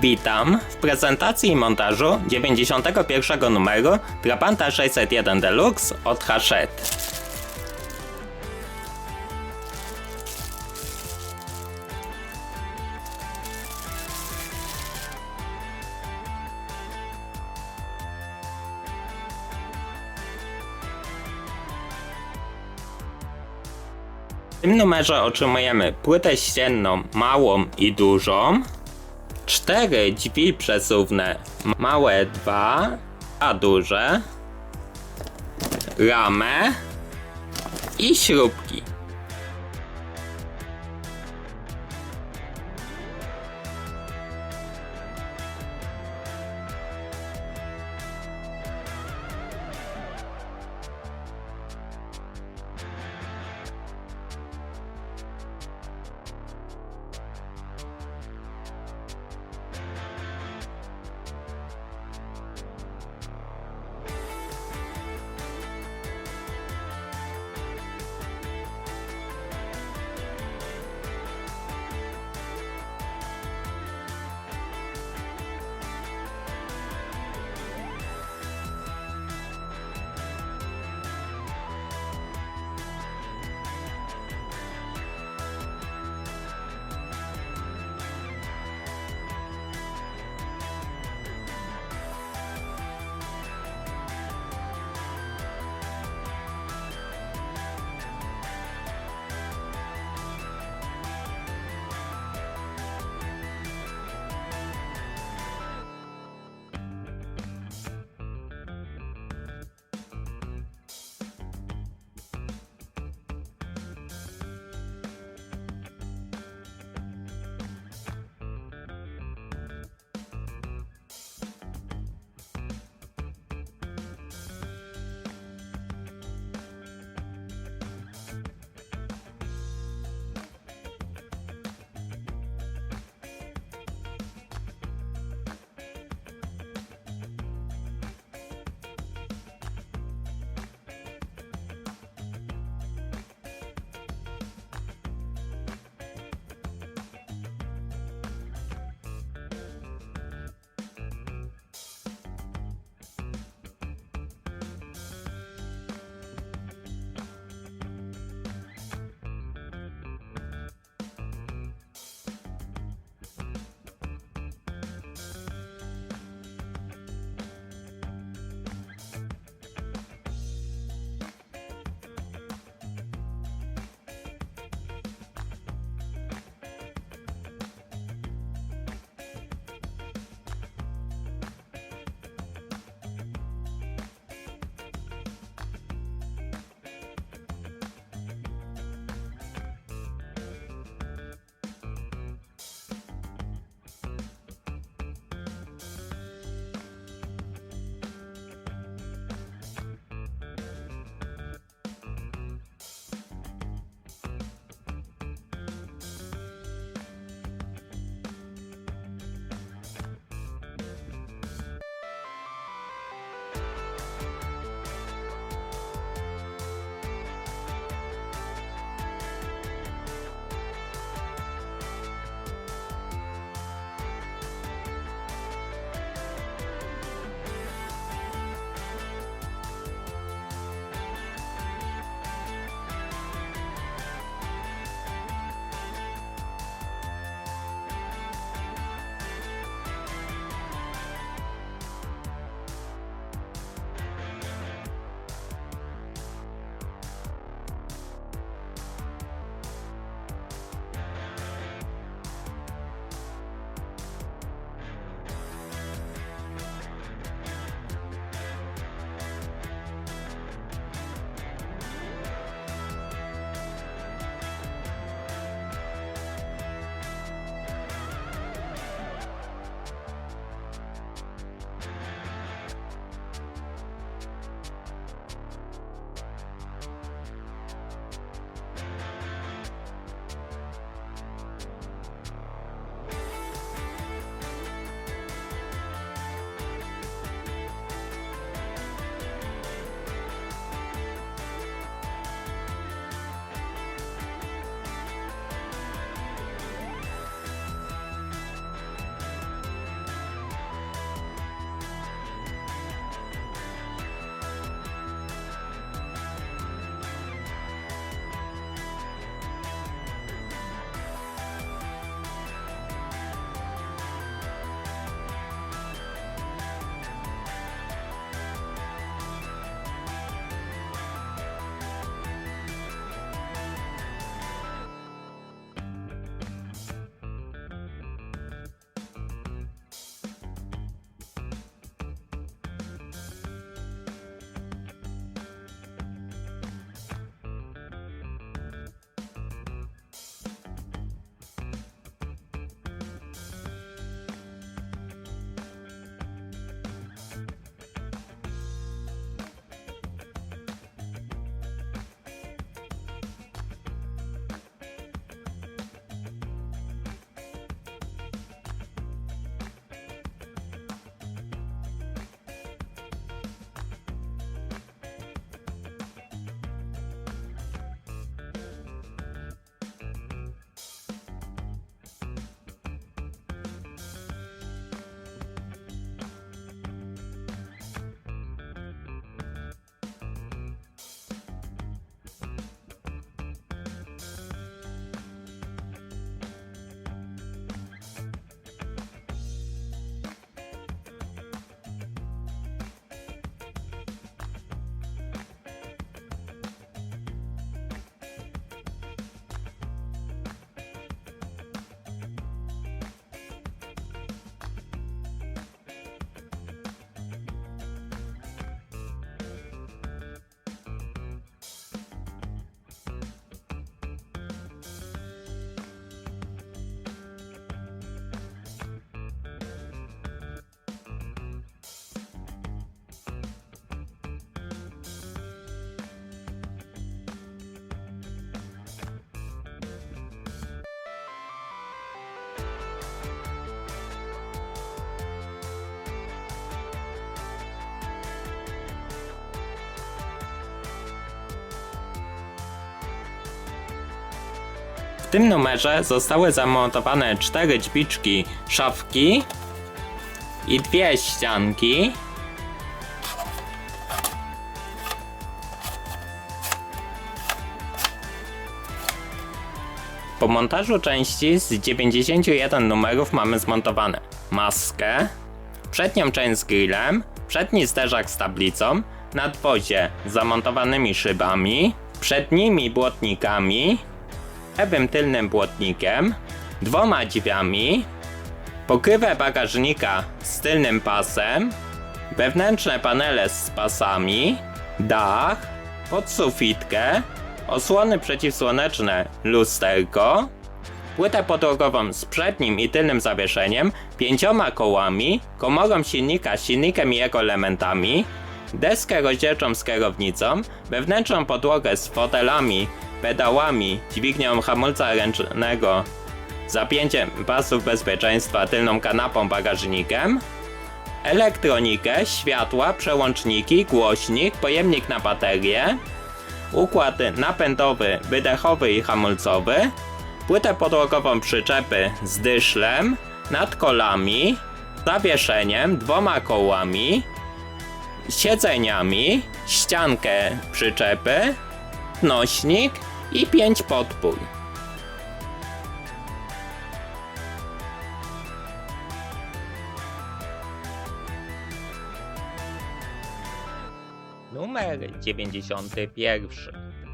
Witam w prezentacji i montażu 91 numeru Trabanta 601 Deluxe od Hachette. W tym numerze otrzymujemy płytę ścienną małą i dużą, cztery drzwi przesuwne. Małe 2, a duże, ramę i śrubki. W tym numerze zostały zamontowane cztery dźwiczki szafki i dwie ścianki. Po montażu części z 91 numerów mamy zmontowane maskę, przednią część z grillem, przedni zderzak z tablicą, nadwozie z zamontowanymi szybami, przednimi błotnikami, lewym tylnym błotnikiem, dwoma drzwiami, pokrywę bagażnika z tylnym pasem, wewnętrzne panele z pasami, dach, podsufitkę, osłony przeciwsłoneczne, lusterko, płytę podłogową z przednim i tylnym zawieszeniem, pięcioma kołami, komorą silnika, silnikiem i jego elementami, deskę rozdzielczą z kierownicą, wewnętrzną podłogę z fotelami, pedałami, dźwignią hamulca ręcznego, zapięciem pasów bezpieczeństwa, tylną kanapą, bagażnikiem, elektronikę, światła, przełączniki, głośnik, pojemnik na baterię, układ napędowy, wydechowy i hamulcowy, płytę podłogową przyczepy z dyszlem, nad kolami, zawieszeniem, dwoma kołami, siedzeniami, ściankę przyczepy, nośnik i pięć podpór. Numer 91.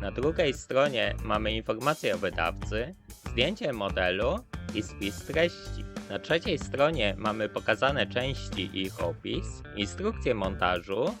Na drugiej stronie mamy informację o wydawcy, zdjęcie modelu i spis treści. Na trzeciej stronie mamy pokazane części i ich opis, instrukcję montażu,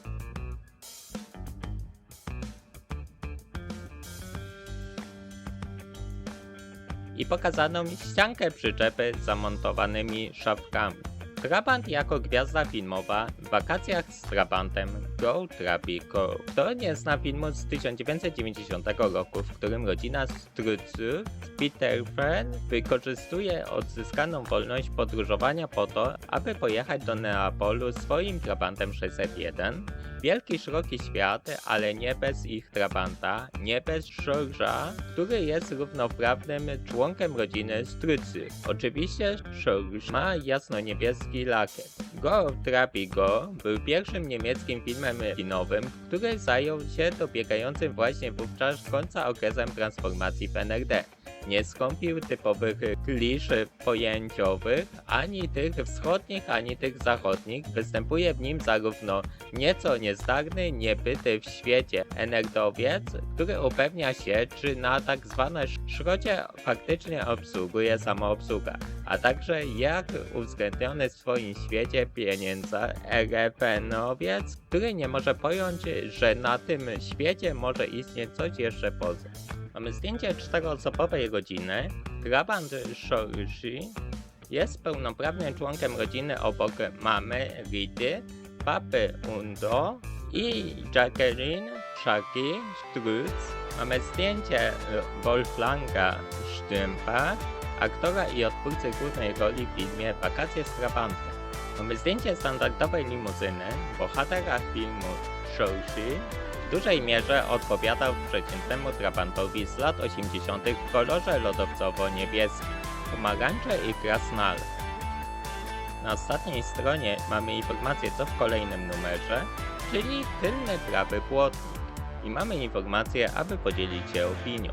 i pokazaną ściankę przyczepy z zamontowanymi szafkami. Trabant jako gwiazda filmowa wakacjach z Trabantem Go Trabi Go. To nie zna filmu z 1990 roku, w którym rodzina Strucy Peter Pan wykorzystuje odzyskaną wolność podróżowania po to, aby pojechać do Neapolu swoim Trabantem 601. Wielki, szeroki świat, ale nie bez ich Trabanta, nie bez George'a, który jest równoprawnym członkiem rodziny Strucy. Oczywiście George ma jasno-niebieski lakier. Go Trapi Był pierwszym niemieckim filmem kinowym, który zajął się dobiegającym właśnie wówczas końca okresem transformacji w NRD. Nie skąpił typowych klisz pojęciowych, ani tych wschodnich, ani tych zachodnich. Występuje w nim zarówno nieco niezdarny, niebyty w świecie enerdowiec, który upewnia się, czy na tak zwane szrocie faktycznie obsługuje samoobsługa, a także jak uwzględniony w swoim świecie pieniędza RFN-owiec, który nie może pojąć, że na tym świecie może istnieć coś jeszcze poza. Mamy zdjęcie czteroosobowej rodziny. Trabant Shorishi jest pełnoprawnym członkiem rodziny obok mamy Rity, papy Undo i Jacqueline Shaki Strutz. Mamy zdjęcie Wolfganga Stympa, aktora i odtwórcy głównej roli w filmie Wakacje z Trabantem. Mamy zdjęcie standardowej limuzyny, bohatera filmu Shoushi, w dużej mierze odpowiadał przeciętnemu Trabantowi z lat 80. w kolorze lodowcowo-niebieskim, pomarańcze i krasnale. Na ostatniej stronie mamy informację co w kolejnym numerze, czyli tylny prawy płotnik. I mamy informację, aby podzielić się opinią.